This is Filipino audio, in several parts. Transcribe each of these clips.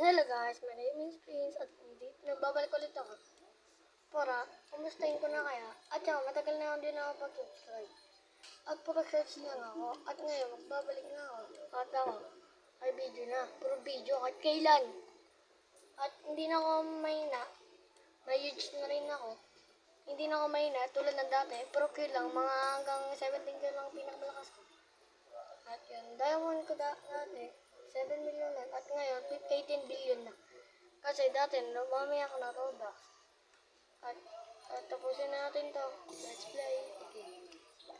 Hello guys, my name is Prince at hindi, nagbabalik ulit ako. Para kumustahin ko na kaya. At saka matagal na hindi na ako pag-subscribe at pag-search lang ako. At ngayon magbabalik na ako. At ako ay video na, puro video kahit kailan. At hindi na ako mahina. May huge na rin ako. Hindi na ako mahina tulad ng dati. Pero okay lang mga hanggang 17 ko lang pinakamalakas ko. At yun, diamond ko da- dati, 7 million lang. At ngayon, 18 billion na. Kasi dati, lumami ako na Robux. At, at tapusin na natin to. Let's play again.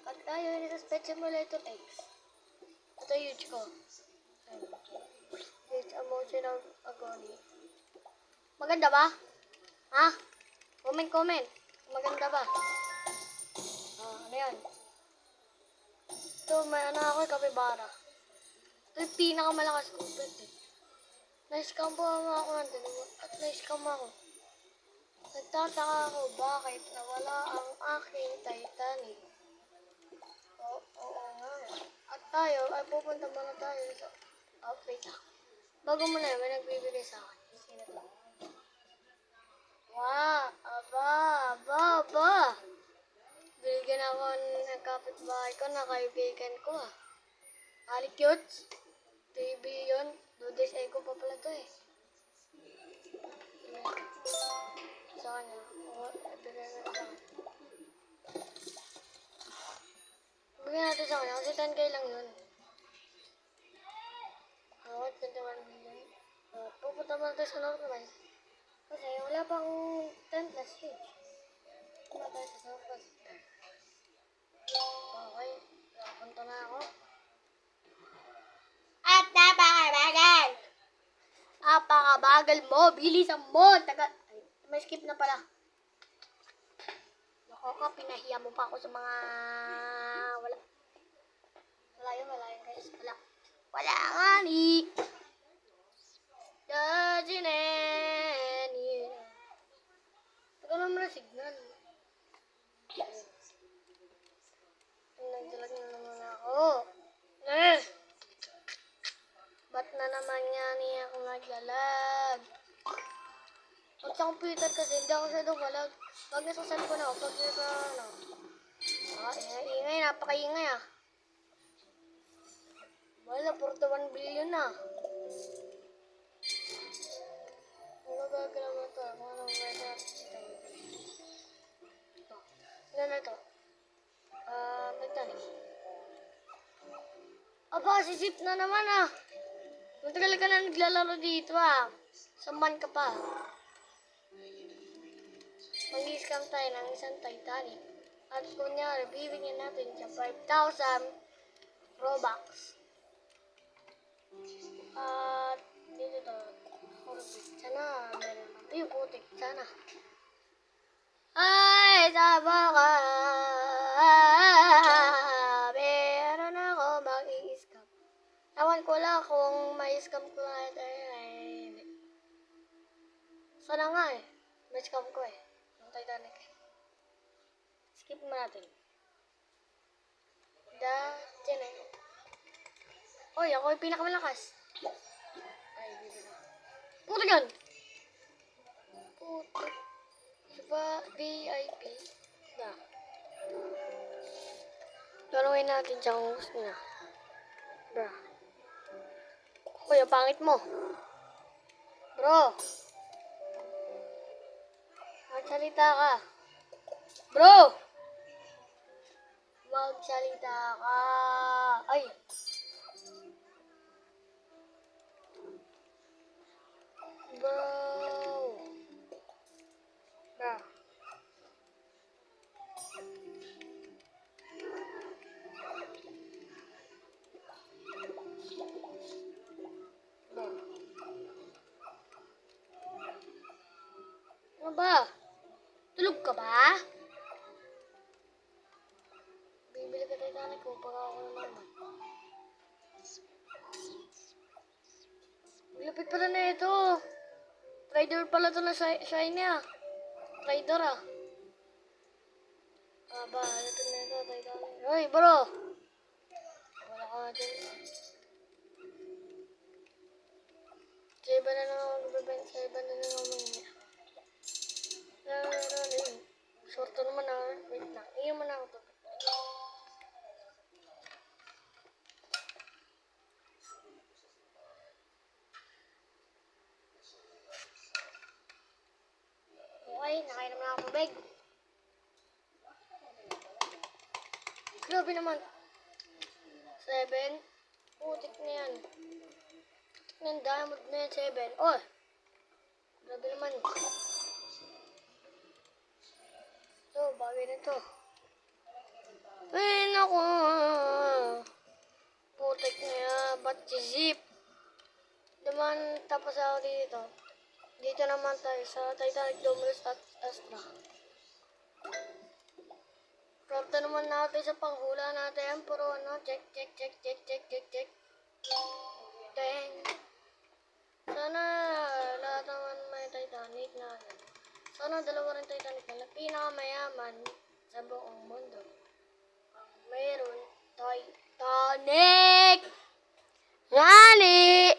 At tayo rin sa Pet Simulator X. Ito huge ko. Huge emotional agony. Maganda ba? Ha? Comment, comment. Maganda ba? Ah, ano yan? Ito, may ano ako, kapibara. Yung pinakamalakas kong pet eh. Na-scam po ako nandun at na-scam ako. Nagtataka ako bakit nawala ang aking Titanic. Oo, oo nga. At tayo, ay pupunta muna tayo sa... Wait lang. Bago mo na yun, may nagbibigay sa akin. Sino to? Wow! Aba! Aba! Aba! Binigyan ako ng kapitbahay ko na kaibigan ko ah. Ali cute. TV yun. Dudes Echo pa pala to eh. Sa kanya. Ibigay natin sa kanya kasi 10k lang yun. Oo, 21 million. Pupunta mo natin sa normal. Kasi wala pang 10 plus stage. Wala tayo sa normal. Okay, punta na ako. Napakabagal! Napakabagal mo! Bilisan mo! Taga... Ay, may skip na pala. Loko ka, pinahiya mo pa ako sa mga... Wala. Wala yun, wala yun guys. Wala. Wala nga ni. Doesn't any. Taga naman na signal. Nagdalag na naman ako. Eh! Ba't na naman nga niya ako naglalag? Pag sa computer kasi, hindi ako sa dumalag. Pag nasa cellphone ako, pag nasa ano. Ah, ingay, ingay, napakaingay ah. Wala, 41 billion na. Ano gagalaw ito? Kung anong weather? Ito. Ilan na ito? Ah, Titanic. Aba, si Zip na naman ah. Matagal ka na naglalaro dito ah. Saman ka pa. Mag-scam tayo ng isang Titanic. At kunyari, bibigyan natin siya 5,000 Robux. At dito to. Putik. Sana meron. Ayun, putik. Sana. Ay, sama ka. Meron ako mag-i-scam. Ewan ko lang kung may scam ko na ito. Hindi. Sana nga eh. May scam ko eh. Titanic. Skip mo natin. Da, dyan eh. Ako yung pinakamalakas. Ay, bibili. Puto yan! Puto. Diba, VIP? Na. Laruin natin siya kung gusto niya. Bro. Uy, ang pangit mo. Bro. Magsalita ka. Bro! Magsalita ka. Ay. Bro. Bro. Bro. Ano ba? Trader pala to na shi- shiny ah. Trader ah. Ah, ba, ito na ito, Titanic. Hoy, bro! Wala ka dyan. Sa iba na lang ako nagbebenta. Sa iba na lang ako mangyay. Ano na yun? Sorto naman ako. Wait lang. Iyon mo na ako to. Okay, nakainom na ako tubig. Grabe naman. Seven. Putik na yan. Putik na yung diamond na yan, seven. Oh! Grabe naman. So, bagay na to. Ay, naku. Putik na yan. Ba't Zip? Naman, tapos ako dito. Dito naman tayo sa Titanic Dominus at Astra. Prompt na naman natin sa panghula natin. Puro ano, check, check, check, check, check, check, check. Dang. Sana lahat naman may Titanic na ano. Sana dalawa rin Titanic na pinakamayaman sa buong mundo. Ang mayroon Titanic! Ngali!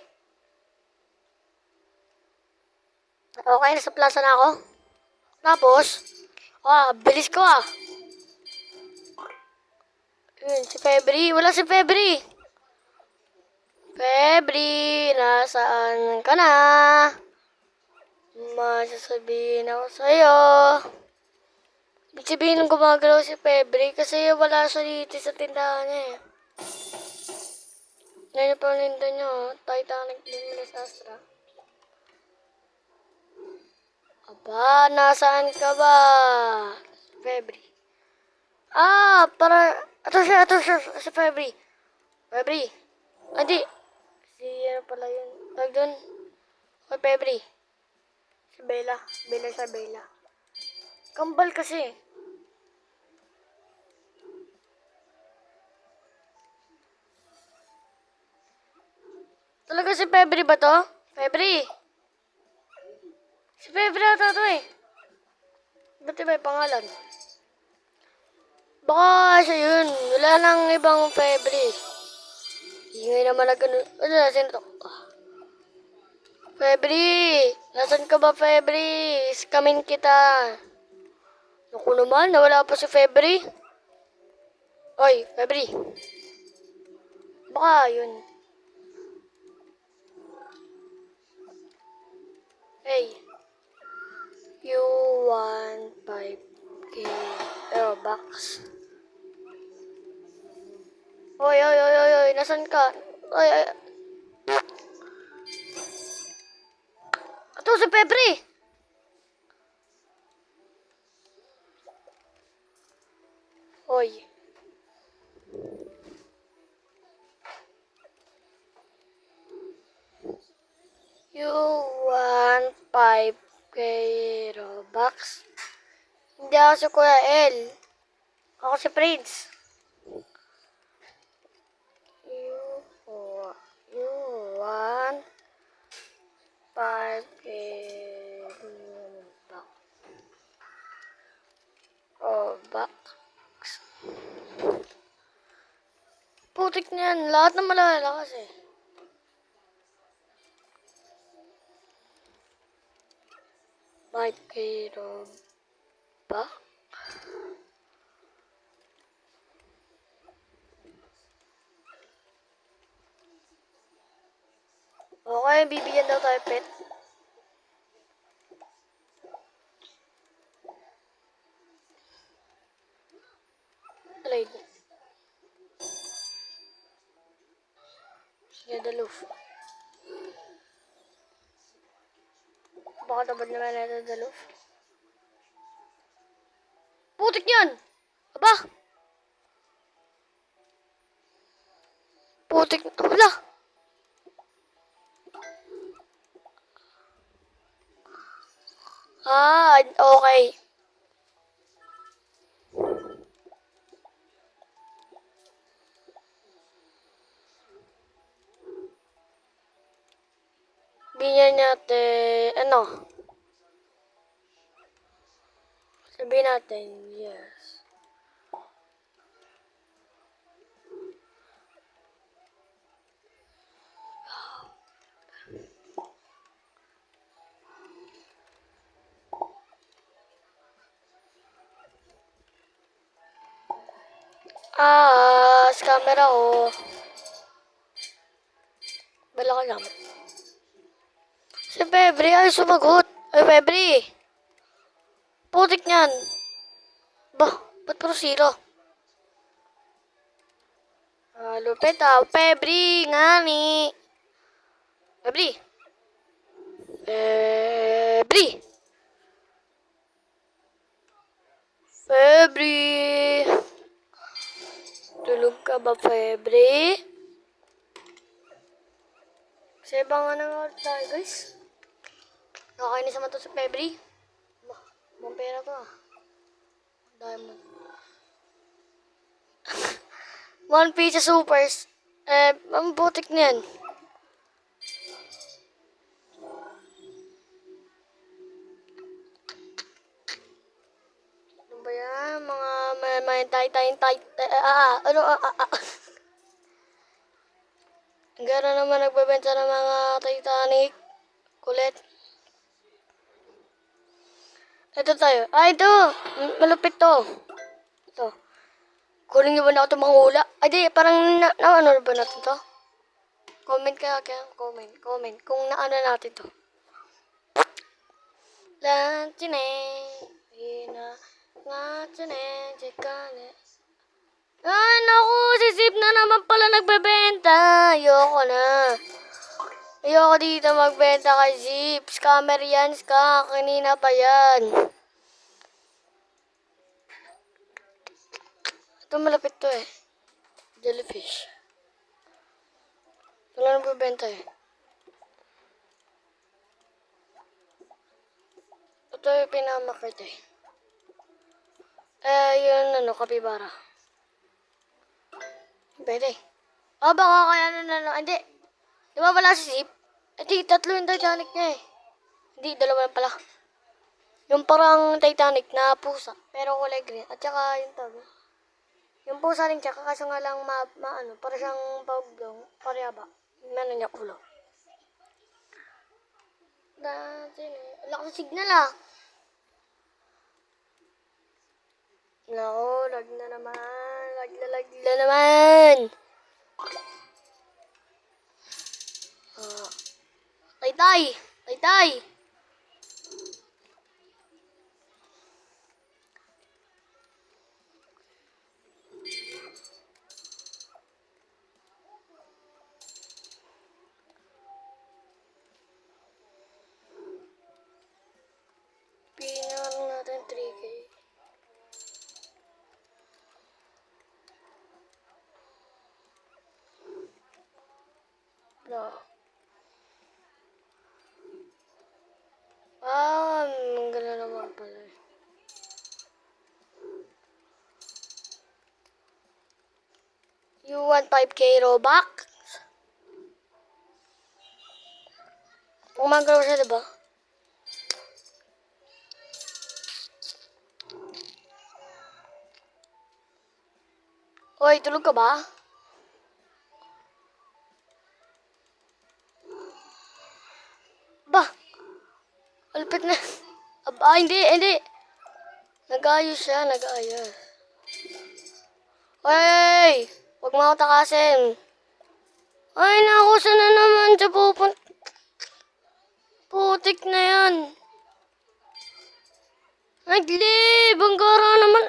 Okay, nasa plaza na ako. Tapos, ah, bilis ko ah. Yun, si Febri. Wala si Febri. Febri, nasaan ka na? Masasabihin ako sa'yo. Ibig sabihin gumagalaw si Febri kasi wala siya dito sa tindahan niya eh. Ngayon pa linda niyo, oh. Titanic Luminous Astra. Aba, nasaan ka ba? Febri. Ah, para... Ito siya, ito siya, si Febri. Febri. Hindi. Si ano pala yun. Tag doon. Hoy, Febri. Si Bella. Bella siya, Bella. Kambal kasi. Talaga si Febri ba to? Febri. Si Febri ata to eh. Ba't iba yung pangalan? Baka siya yun. Wala nang ibang Febri. Ingay naman na ganun. Ano na, sino to? Ah. Febri! Nasaan ka ba, Febri? Iskamin kita. Naku naman, nawala pa si Febri. Oy, Febri. Baka yun. Hey. You want 5k Robux? Oy, oy, oy, oy, oy, nasan ka? Oy, oy. Ito si Febri! Oy. You want 5k Robux? Hindi ako si Kuya L. Ako si Prince. You, wa- you want 5k Robux. Robux. Putik na yan. Lahat na malala kasi. Five k Robux. Okay, bibigyan daw tayo pet. Ah, okay. Binyan natin, ano? Sabihin natin, yes. Ah, scammer ako. Bala ka lang. Si Febri ay sumagot. Ay, Febri. Putik niyan. Bah, ba't puro zero? Ah, lupit ah. Febri, nga ni. Febri. Febri. Febri. Ka ba, Febri? Kasi ba nga nang tayo, guys? Nakakainis naman to sa Febri. Ba, bang pera to ah. Diamond. One Piece Supers. Eh, ang butik niyan. Ano yan? Mga may may tay tay tay tay ah, ah, ano ah, ah, ah. Naman nagbebenta ng mga Titanic. Kulit. Ito tayo. Ah, ito. Malupit to. Ito. Kunin niyo ba na ako itong mga hula? Ay, di. Parang na, na ano ba natin to? Comment ka, kaya comment, comment. Kung naano natin to. Lantineng. Ina. Chikane. Ay, naku. Si Zip na naman pala nagbebenta. Ayoko na. Ayoko dito magbenta kay Zip. Scammer yan, ska. Kanina pa yan. Ito malapit to eh. Jellyfish. Wala nagbebenta eh. Ito yung pinamakit eh. Eh, yun ano, kapibara. Pwede. Ah, baka kaya na lang. Hindi. Di ba wala si Zip? Hindi, tatlo yung Titanic niya eh. Hindi, dalawa lang pala. Yung parang Titanic na pusa, pero kulay green. At saka yung tawag. Yung pusa rin siya, kaso nga lang ma, ma ano, para siyang pagdong, parehaba. Ano niya ulo. Dati na. Wala ko signal ah. Nako, lag na naman. Lag na lag na naman. Ah. Taytay! Taytay! Pinang natin 3K. No. Ah, ang gala naman pala. eh. You want 5k Robux? Umagalaw siya, diba? Hoy, tulog ka ba? Ba? Alpit na. Aba, ah, hindi, hindi. Nag-ayos siya, nag-ayos. Hey! Huwag mo takasin. Ay, naku, saan na naman siya pupun... Putik na yan. Naglib! Ang gara naman.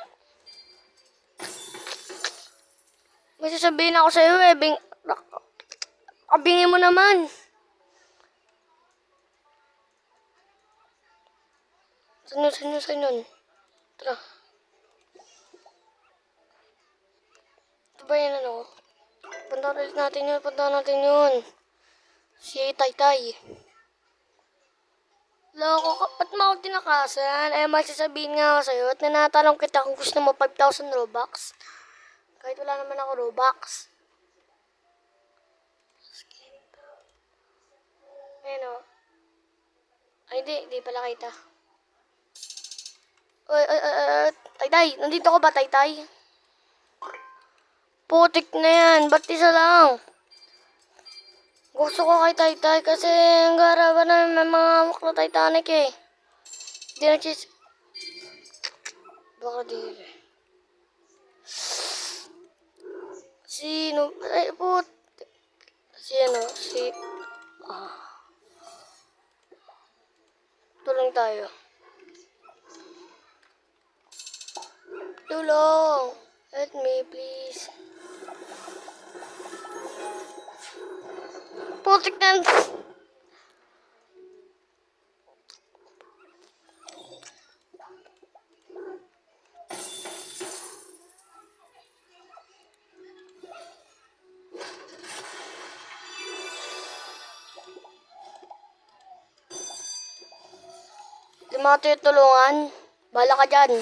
May sasabihin ako sa'yo eh. Bing... Abingin mo naman. Yun, saan yun? Tara. Ito ba yan ano? Punta natin yun, punta natin yun. Si Taytay. Loko ka, ba't mo ako tinakasan? Eh, may sasabihin nga ako sa'yo at nanatanong kita kung gusto mo 5,000 Robux. Kahit wala naman ako Robux. Ayun o. Ay, hindi. Hindi pala kita. Uy, ay, ay, ay, Taytay, nandito ko ba, Taytay? Putik na yan. Ba't isa lang? Gusto ko kay Taytay kasi ang gara ba na may mga hawak na Titanic eh. Di na chis... Baka di. Sino? Ay, put. Si ano? Si... Ah. Tulong tayo. Mo ako. Bala ka dyan.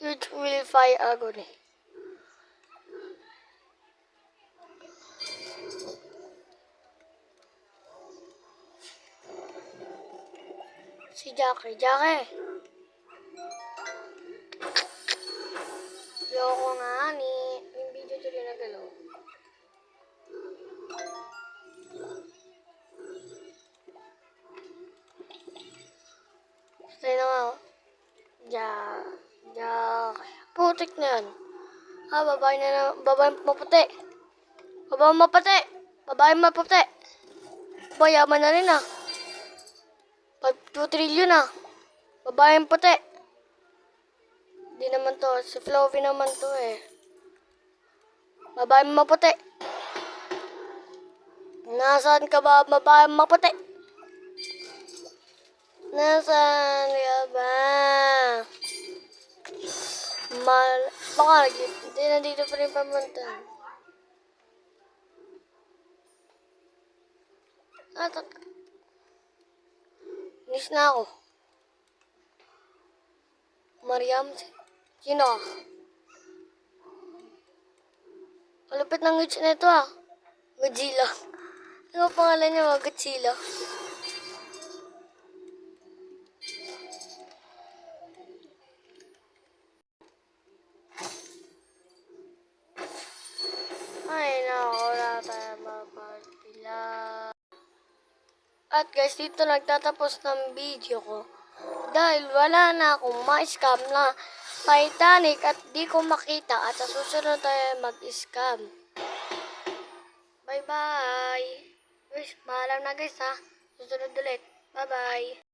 Huge will fire agony. Si Jackie. Jackie. Putik na yan. Ah, babae na na. Babae maputi. Babae maputi. Babae maputi. Bayaman na rin ah. 5, 2 trillion ah. Babae puti. Di naman to. Si Flovy naman to eh. Babae maputi. Nasaan ka ba, babae maputi? Nasaan ka ba? Mal... Baka nag- hindi nandito pa rin pamunta. Ah, tat... Miss na ako. Mariam, si- sino ka? Malupit ng ngits na ah. Godzilla. Ano ang pangalan niya mga Godzilla? Guys, dito nagtatapos ng video ko. Dahil wala na akong ma-scam na Titanic at di ko makita at sa susunod tayo mag-scam. Bye-bye! Guys, maalam na guys ha. Susunod ulit. Bye-bye!